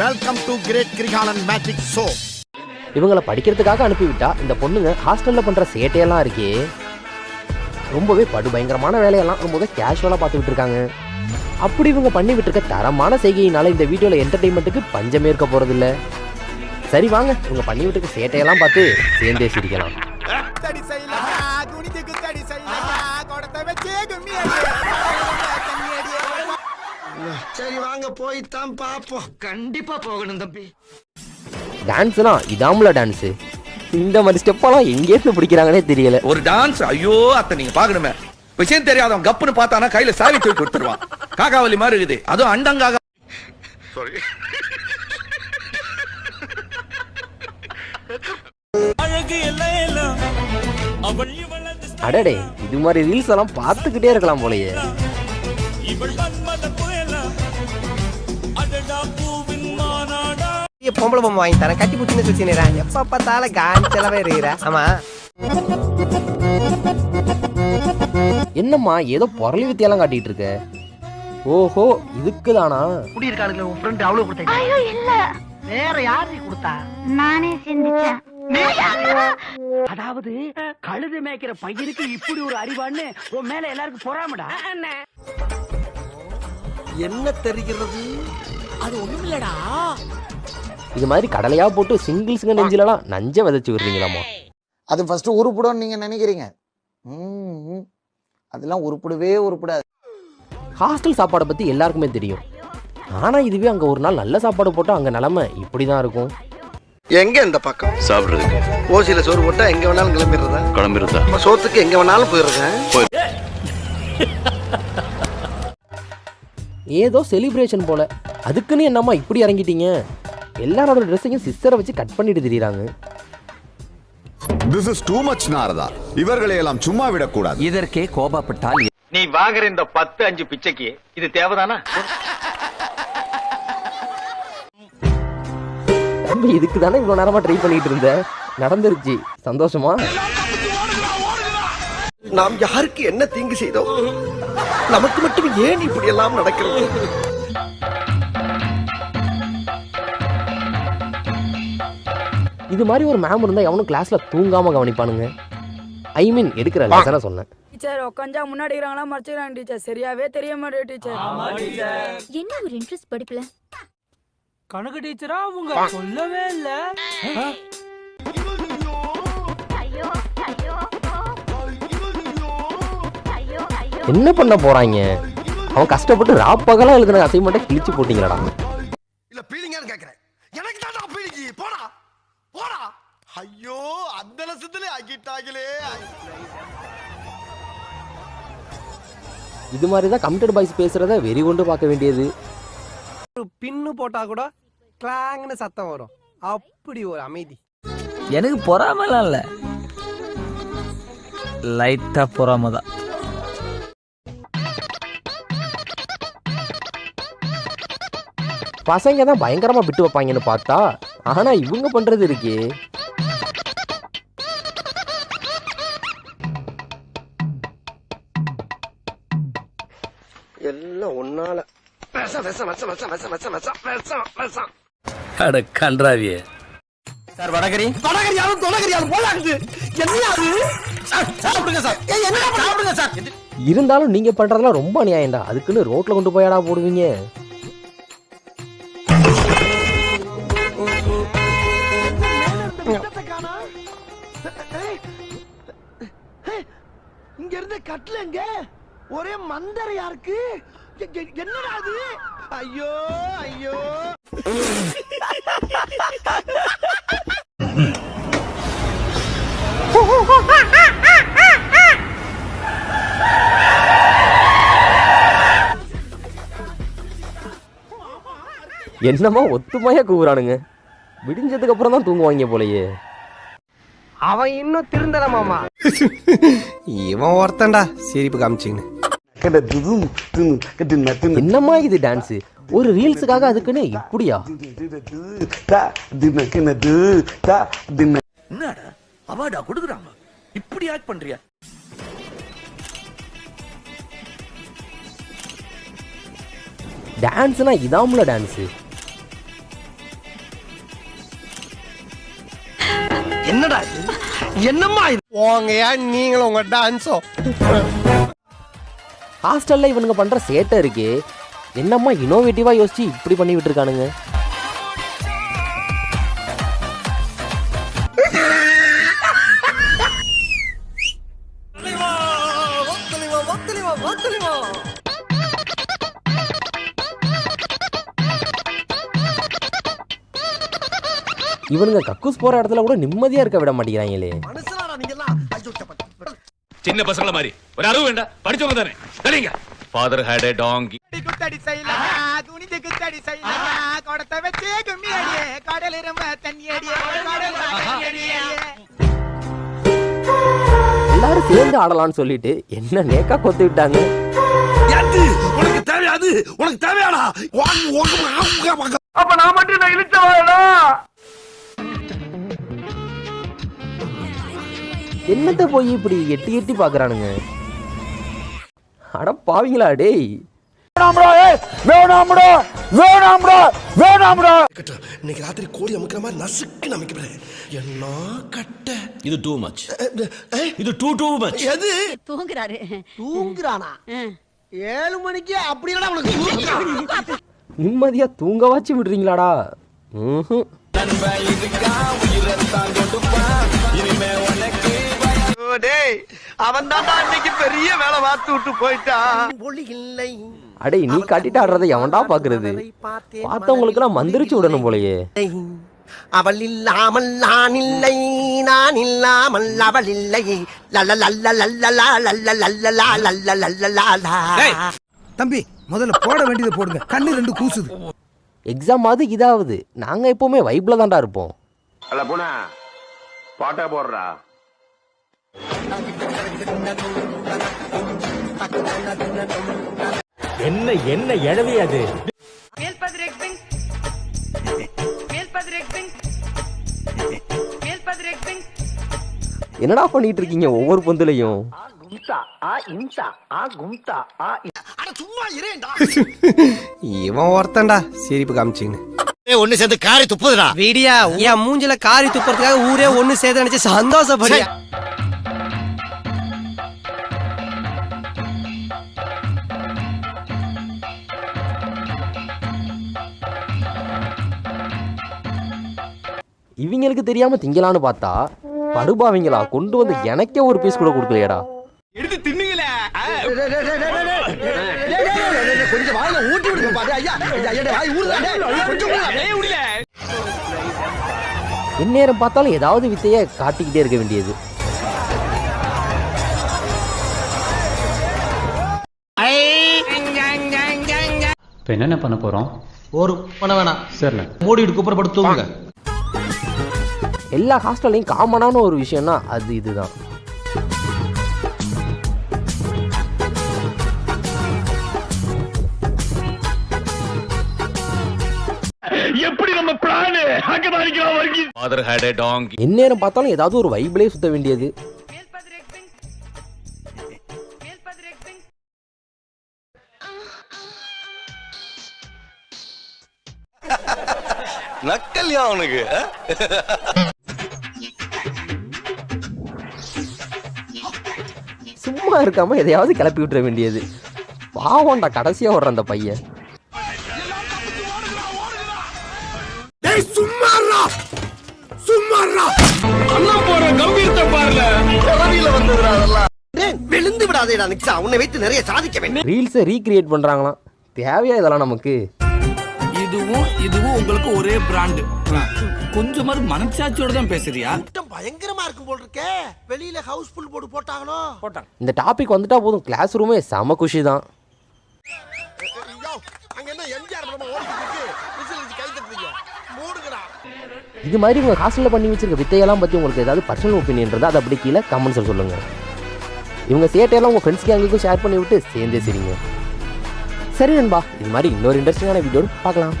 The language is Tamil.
Welcome to great Girikalan magic show இவங்கள படிக்கிறதுக்காக அனுப்பிவிட்டா இந்த பொண்ணுங்க ஹாஸ்டல்ல பண்ற சேட்டையெல்லாம் இருக்கே. ரொம்பவே படுபயங்கரமான வேலையெல்லாம் ரொம்பவே கேஷுவலாக பார்த்துக்கிட்டு இருக்காங்க அப்படி இவங்க பண்ணி விட்டுருக்க தரமான செய்கையினால இந்த வீடியோல என்டர்டைன்மெண்ட்டுக்கு பஞ்சமே இருக்க போகிறதில்ல சரி வாங்க இவங்க பண்ணி விட்டுருக்க சேட்டையெல்லாம் பார்த்து சேர்ந்தே சிரிக்கலாம். சரி வாங்க போய் தான் பாப்போம். கண்டிப்பா போகணும் தம்பி. டான்ஸ்னா இதாமுல டான்ஸு இந்த மாதிரி ஸ்டெப்பெல்லாம் எங்கேருந்து பிடிக்கிறாங்கன்னே தெரியல. ஒரு டான்ஸ் ஐயோ அத்தை நீங்க பாக்கணுமே விஷயம் தெரியாதவன் கப்புன்னு பார்த்தானா கையில சாவி தூக்கி கொடுத்துருவான். காக்காவலி மாதிரி இருக்குது. அதுவும் அண்டங்காக அடடே இது மாதிரி ரீல்ஸ் எல்லாம் பார்த்துக்கிட்டே இருக்கலாம் போலயே. பொம்பளை பொம்மை வாங்கி தரேன். கட்டி புட்டுன்னு வச்சுக்கிறேன் எப்ப பார்த்தாலும் காஞ்சலவே இருக்கிற. ஆமா. என்னம்மா ஏதோ பொருளி வித்தியெல்லாம் காட்டிட்டு இருக்க? ஓஹோ இதுக்கு தானா குடி இருக்கானுங்களே உன் ஃப்ரெண்ட் அவ்வளவு கொடுத்தா ஐயோ இல்ல. வேற யாரு கொடுத்தா? நானே சிந்திச்சேன். அதாவது கழுது மேய்க்கிற பையனுக்கு இப்படி ஒரு அறிவான்னு உன் மேல எல்லாருக்கும் பொறாமடா? என்ன தெரிகிறது? இது மாதிரி கடலையா போட்டு சிங்கிள்ஸுங்க நெஞ்சிலலாம் நஞ்ச விதைச்சு விடுறீங்களாமா அது ஃபர்ஸ்ட் உருப்பிடும்னு நீங்க நினைக்கிறீங்க. ம். அதெல்லாம் உருப்பிடவே உருப்பிடாது. ஹாஸ்டல் சாப்பாடை பத்தி எல்லாருக்குமே தெரியும். ஆனா இதுவே அங்க ஒரு நாள் நல்ல சாப்பாடு போட்டா அங்க நிலைமை இப்படிதான் இருக்கும். எங்க இந்த பக்கம்? சாப்பிடுறதுக்கு. ஓசியில சோறு போட்டா எங்க வேணாலும் கிளம்பிடுறதா? கிளம்பிருந்தா நம்ம சோத்துக்கு எங்க வேணாலும் போயிடுறேன். ஏதோ செலிப்ரேஷன் போல. அதுக்குன்னு என்னம்மா இப்படி இறங்கிட்டீங்க? எல்லாரோட ட்ரெஸ்ஸையும் சிஸ்டரை வச்சு கட் பண்ணிட்டு திரியுறாங்க. This is too much Narada இவர்களை எல்லாம் சும்மா விடக்கூடாது. இதற்கே கோபப்பட்டால் நீ வாங்குற இந்த பத்து அஞ்சு பிச்சைக்கு இது தேவைதானா? தம்பி இதுக்கு தானே இவ்வளோ நேரமா ட்ரை பண்ணிட்டு இருந்த? நடந்துருச்சு. சந்தோஷமா? நாம் யாருக்கு என்ன தீங்கு செய்தோம்? நமக்கு மட்டும் ஏன் இப்படி எல்லாம் நடக்கிறது? இது மாதிரி ஒரு மேம் இருந்தா எவனும் கிளாஸ்ல தூங்காம கவனிப்பானுங்க. ஐ மீன் எடுக்கிற லெசனை சொன்னேன். டீச்சர் உட்காந்தா முன்னாடி இருக்கிறாங்களா மறைச்சிக்கிறாங்க டீச்சர் சரியாவே தெரிய மாட்டேன் டீச்சர் என்ன ஒரு இன்ட்ரெஸ்ட் படிப்புல? கணக்கு டீச்சரா அவங்க சொல்லவே இல்ல. என்ன பண்ண போறாங்க? அவன் கஷ்டப்பட்டு ராப்பகலா எழுதின அசைன்மெண்ட்டை கிழிச்சு போட்டீங்களாடா இல்ல பீலிங்கான்னு கேக்குறேன் எனக்கு தான் பீலிங்கி போடா போடா ஐயோ ஆக்கிட்டாங்களே இது மாதிரி தான் கமிட்டட் பாய்ஸ் பேசுறத வெறி கொண்டு பார்க்க வேண்டியது. ஒரு பின்னு போட்டா கூட கிளாங்னு சத்தம் வரும். அப்படி ஒரு அமைதி. எனக்கு பொறாமலாம் இல்ல. லைட்டா பொறாம தான். பசங்க தான் பயங்கரமா விட்டு வைப்பாங்கன்னு பார்த்தா ஆனா இவங்க பண்றது இருக்கே. அட கன்றாவியே. சார் வடகரி? தொடகரியாலும் தொடகரியாலும் போலாகுது என்னையாது சாப்பிடுங்க சார். என்ன சாப்பிடுங்க சார். இருந்தாலும் நீங்க பண்றதெல்லாம் ரொம்ப அநியாயம்டா. அதுக்குன்னு ரோட்ல கொண்டு போயாடா போடுவீங்க. இங்க இருந்த கட்டலங்க. ஒரே மந்தரையா இருக்கு? எ- எ- என்னடா அது? ஐயோ ஐயோ. என்னமா ஒத்துமையா கூவுறானுங்க. விடிஞ்சதுக்கு அப்புறம் தான் தூங்குவாங்க போலயே. அவன் இன்னும் திருந்தல மாமா. இவன் ஒருத்தன்டா. சிரிப்பு காமிச்சின்னு என்னம்மா இது டான்ஸ் ஒரு ரீல்ஸுக்காக அதுக்குன்னு இப்படியா? அவார்டா கொடுக்குறாங்க. இப்படி ஆக்ட் பண்றியா? டான்ஸ்னா இதாமுல டான்ஸ் என்னடா என்னம்மா இது? உங்க ஏன் நீங்களும் உங்க டான்ஸோ ஹாஸ்டல்ல இவனுங்க பண்ற சேட்டை இருக்கே. என்னம்மா இனோவேட்டிவா யோசிச்சு இப்படி பண்ணி விட்டுருக்கானுங்க? இவனுங்க கக்கூஸ் போற இடத்துல கூட நிம்மதியா இருக்க விட மாட்டேங்கிறாங்களே. சின்ன பசங்கள மாதிரி. ஒரு அறிவு வேண்டாம் படிச்சவங்க தானே. சரிங்க ஃபாதர் ஹேட் ஏ டாங்கி குத்தடி செய்யலாம் குனிஞ்சு குத்தடி செய்யலாம் குடத்தை வச்சு கும்மி அடியே. கடல் இரும தண்ணி அடியே. எல்லாரும் சேர்ந்து ஆடலாம்னு சொல்லிட்டு என்ன நேக்கா கொத்து விட்டாங்க? உனக்கு தேவையாது உனக்கு தேவையாடா. அப்ப நான் மட்டும் நான் இழுச்சவாடா என்னத்த போய் இப்படி எட்டி எட்டி பாக்குறானுங்க? அட பாவிங்களா டேய். இன்னைக்கு ராத்திரி கோழி அமுக்கிற மாதிரி நசுக்கு என்ன கட்ட? இது டூ மச் இது டூ டூ மச் எது? தூங்குறாரு. தூங்குறானா? ஏழு மணிக்கு அப்படி உனக்கு. நிம்மதியா தூங்கவாச்சு விடுறீங்களாடா. ம்ஹும். டேய் அவன் தான்டா இன்னைக்கு பெரிய வேலை பார்த்து விட்டு போயிட்டான் ஒளி இல்லை அடே நீ காட்டிட்டு ஆடுறதை எவன்டா பாக்குறது பார்த்தவங்களுக்கு எல்லாம் மந்திரிச்சு விடணும் போலயே அவள் இல்லாமல் நான் இல்லை நான் இல்லாமல் அவள் இல்லை லல்ல லல்ல லல்ல லா லல்ல லல்ல லா லல்ல லல்ல லா லா தம்பி முதல்ல போட வேண்டியது போடுங்க கண்ணு ரெண்டு கூசுது எக்ஸாம் ஆகுது இதாவது நாங்க எப்பவுமே வைப்ல தான்டா இருப்போம் அல்ல போனா பாட்டா போடுறா என்ன என்ன எழவி அது? என்னடா பண்ணிட்டு இருக்கீங்க ஒவ்வொரு பந்துலையும்? கும்தா ஆ இம்சா ஆ கும்தா ஆ அட சும்மா இரேண்டா இவன் ஒருத்தன்டா சிரிப்பு காமிச்சின்னு ஒண்ணு சேர்ந்து காரி துப்புதுடா. விடியா என் மூஞ்சில காரி துப்புறதுக்காக ஊரே ஒண்ணு சேர்த்து நினைச்சு சந்தோஷப்படியா இவங்களுக்கு தெரியாம திங்கலான்னு பார்த்தா படுபாவீங்களா கொண்டு வந்து எனக்கே ஒரு பீஸ் கூட கொடுக்கலையடா. கொஞ்சம் வாயில ஊட்டி விடுங்க பாரு. ஐயா ஐயா, வாய் ஊறுதா. எந்நேரம் பார்த்தாலும் ஏதாவது வித்தைய காட்டிக்கிட்டே இருக்க வேண்டியது. இப்போ என்னென்ன பண்ண போறோம்? ஒரு பண்ண வேணாம். சரிண்ணே. மூடிட்டு குப்புறப்பட்டு தூங்குங்க. எல்லா ஹாஸ்டல்லையும் காமனான ஒரு விஷயம்னா அது இதுதான். எப்படி நம்ம பிளான் எந்நேரம் பார்த்தாலும் ஏதாவது ஒரு வைபிளே சுத்த வேண்டியது. நக்கல்யா அவனுக்கு சும்மா இருக்காம எதையாவது கிளப்பி விட்டுற வேண்டியது. பாவம்டா கடைசியா வர்ற அந்த பையன் டேய் சும்மாறா சும்மாறா அண்ணன் போற கம்பீரத்தை பாருல அதெல்லாம். டேய், விழுந்து விடாதேடா நிக்ஸா உன்னை வைத்து நிறைய சாதிக்க வேண்டும். ரீல்ஸை ரீக்ரியேட் பண்றாங்களாம். தேவையா இதெல்லாம் நமக்கு? இதுவும் இதுவும் உங்களுக்கு ஒரே பிராண்ட் கொஞ்சமாவது மனசாட்சியோட தான் பேசுறியா? பயங்கரமா இருக்கும் போல் இருக்கே வெளியில ஹவுஸ் ஃபுல் போர்டு போட்டாங்களோ? இந்த டாபிக் வந்துட்டா போதும். கிளாஸ் ரூமே செம குஷி தான் இது மாதிரி உங்க ஹாஸ்டல்ல பண்ணி வச்சிருக்க வித்தையெல்லாம் பத்தி உங்களுக்கு ஏதாவது பர்சனல் ஒப்பீனியன் இருந்தால் அதை அப்படி கீழே கமெண்ட்ஸில் சொல்லுங்க. இவங்க சேட்டையெல்லாம் உங்க ஃப்ரெண்ட்ஸ் கேங்குக்கும் ஷேர் பண்ணி விட்டு சேர்ந்தே சரிங்க. சரி நண்பா இது மாதிரி இன்னொரு இன்ட்ரெஸ்டிங்கான வீடியோ பார்க்கலாம்.